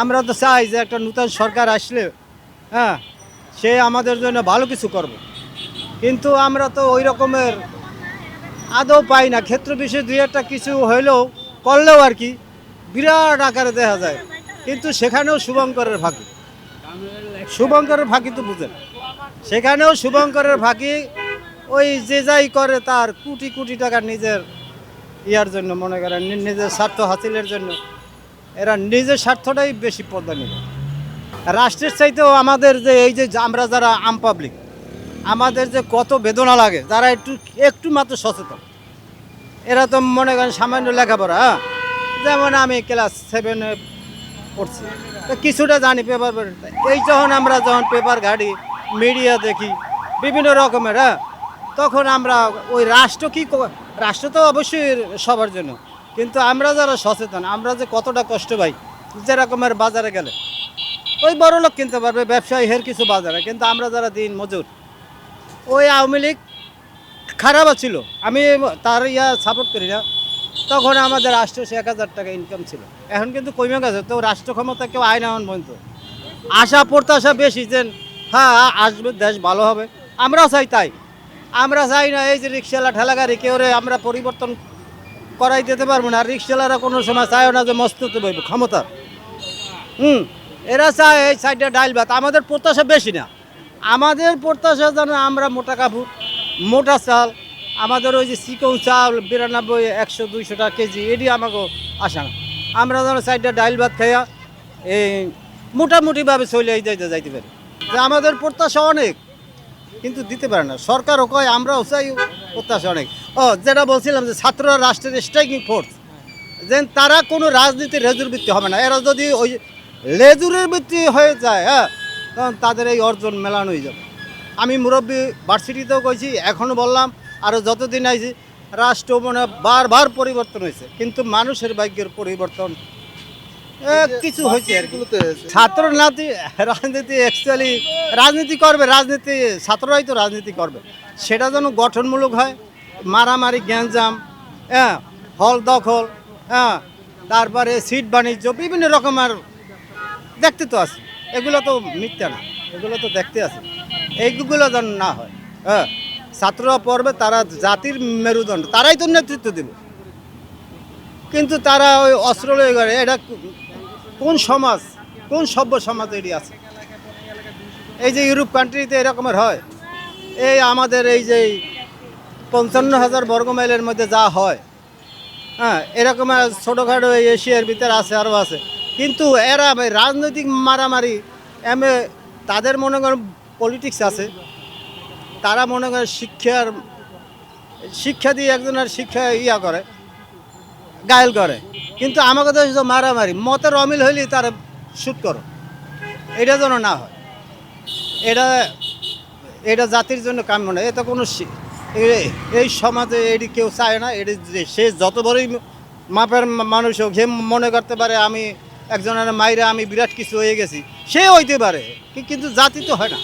আমরা তো চাই যে একটা নূতন সরকার আসলে হ্যাঁ সে আমাদের জন্য ভালো কিছু করবে। কিন্তু আমরা তো ওই রকমের আদৌ পাই না। ক্ষেত্র বিশেষ দুই একটা কিছু হইলেও, করলেও আর কি, বিরাট আকারে দেখা যায়। কিন্তু সেখানেও শুভঙ্করের ফাঁকি। শুভঙ্করের ফাঁকি তো বুঝেন। সেখানেও শুভঙ্করের ফাঁকি, ওই যে যাই করে তার কোটি কোটি টাকা নিজের ইয়ার জন্য মনে করেন নিজের স্বার্থ হাসিলের জন্য। এরা নিজের স্বার্থটাই বেশি প্রাধান্য রাষ্ট্রের চাইতেও আমাদের যে এই যে আমরা যারা আম পাবলিক আমাদের যে কত বেদনা লাগে, যারা একটু একটু মাত্র সচেতন। এরা তো মনে করেন সামান্য লেখাপড়া হ্যাঁ? যেমন আমি ক্লাস সেভেনে পড়ছি। তো কিছুটা জানি পেপার এই যখন আমরা যখন পেপার ঘাড়ি মিডিয়া দেখি, বিভিন্ন রকমের হ্যাঁ? তখন আমরা ওই রাষ্ট্র ক- রাষ্ট্র তো অবশ্যই সবার জন্য। কিন্তু আমরা যারা সচেতন, আমরা যে কতটা কষ্ট পাই যেরকমের বাজারে গেলে, ওই বড় লোক কিনতে পারবে ব্যবসায়ী হের কিছু বাজারে, কিন্তু আমরা যারা দিন মজুর, ওই আওয়ামী লীগ খারাপ ছিল, আমি তার ইয়া সাপোর্ট করি না, তখন আমাদের আটশোশো এক হাজার টাকা ইনকাম ছিল। এখন কিন্তু কমে গেছে, তো রাষ্ট্র ক্ষমতা কেউ আয় না এমন পর্যন্ত। আশা, প্রত্যাশা বেশি যে হ্যাঁ আসবে, দেশ ভালো হবে। আমরা চাই তাই। আমরা চাই না এই যে রিক্সাওয়ালা, ঠেলাগাড়ি, কেউ রে আমরা পরিবর্তন করাই দিতে পারব না। আর রিক্সাওয়ালারা কোনো সময় চায় না যে মস্তিতে বইব ক্ষমতা। হুম, এরা চায় এই সাইডে ডাইল ভাত। আমাদের প্রত্যাশা বেশি না। আমাদের প্রত্যাশা যেন আমরা মোটা কাপড়, মোটা চাল, আমাদের ওই যে চিকন চাল, বিরানব্বই, একশো, দুইশো টাকা কেজি, এটি আমাকে আসা না। আমরা যেন সাইডে ডাইল ভাত খাইয়া এই মোটামুটিভাবে চলে যাইতে যাইতে পারি। যে আমাদের প্রত্যাশা অনেক, কিন্তু দিতে পারে না। সরকারও কয়, আমরাও চাই প্রত্যাশা অনেক। ও যেটা বলছিলাম যে ছাত্ররা রাষ্ট্রের স্ট্রাইকিং ফোর্স যে তারা কোনো রাজনীতির লেজুর ভিত্তি হবে না। এরা যদি ওই লেজুরের ভিত্তি হয়ে যায় হ্যাঁ তখন তাদের এই অর্জন মেলানো হয়ে যাবে। আমি মুরব্বী ভার্সিটিতেও কইছি এখনও বললাম আরও যতদিন আইছি রাষ্ট্র মানে বারবার পরিবর্তন হয়েছে। কিন্তু মানুষের ভাগ্যের পরিবর্তন কিছু হয়েছে আর কি। ছাত্র নাতি রাজনীতি অ্যাকচুয়ালি রাজনীতি করবে রাজনীতি ছাত্ররাই তো রাজনীতি করবে। সেটা যেন গঠনমূলক হয় মারামারি, গ্যাঞ্জাম হ্যাঁ হল দখল হ্যাঁ তারপরে সিট বাণিজ্য, বিভিন্ন রকমের দেখতে তো আছে। এগুলো তো মিথ্যা না, এগুলো তো দেখতে আছে। এইগুলো যেন না হয় হ্যাঁ ছাত্ররা পড়বে তারা জাতির মেরুদণ্ড, তারাই তো নেতৃত্ব দেবে কিন্তু তারা ওই অস্ত্র লয়ে করে এটা কোন সমাজ, কোন সভ্য সমাজ এটি আছে? এই যে ইউরোপ কান্ট্রিতে এরকমের হয়। এই আমাদের এই যে পঞ্চান্ন হাজার বর্গ মাইলের মধ্যে যা হয় হ্যাঁ এরকম ছোটোখাটো এশিয়ার ভিতরে আছে, আরও আছে। কিন্তু এরা রাজনৈতিক মারামারি এমে তাদের মনে করেন পলিটিক্স আছে। তারা মনে করেন শিক্ষার, শিক্ষা দিয়ে একজনের শিক্ষা ইয়া করে, গায়েল করে। কিন্তু আমাকে তো মারামারি, মতের অমিল হইলেই তার শ্যুট করো। এটা যেন না হয়। এটা এটা জাতির জন্য কাম্য না এটা কোনো এই সমাজে এটি কেউ চায় না, এটি সে যত বড়ই মাপের মানুষ হোক, সে মনে করতে পারে আমি একজনের মাইরা আমি বিরাট কিছু হয়ে গেছি, সে হইতে পারে কিন্তু জাতি তো হয় না।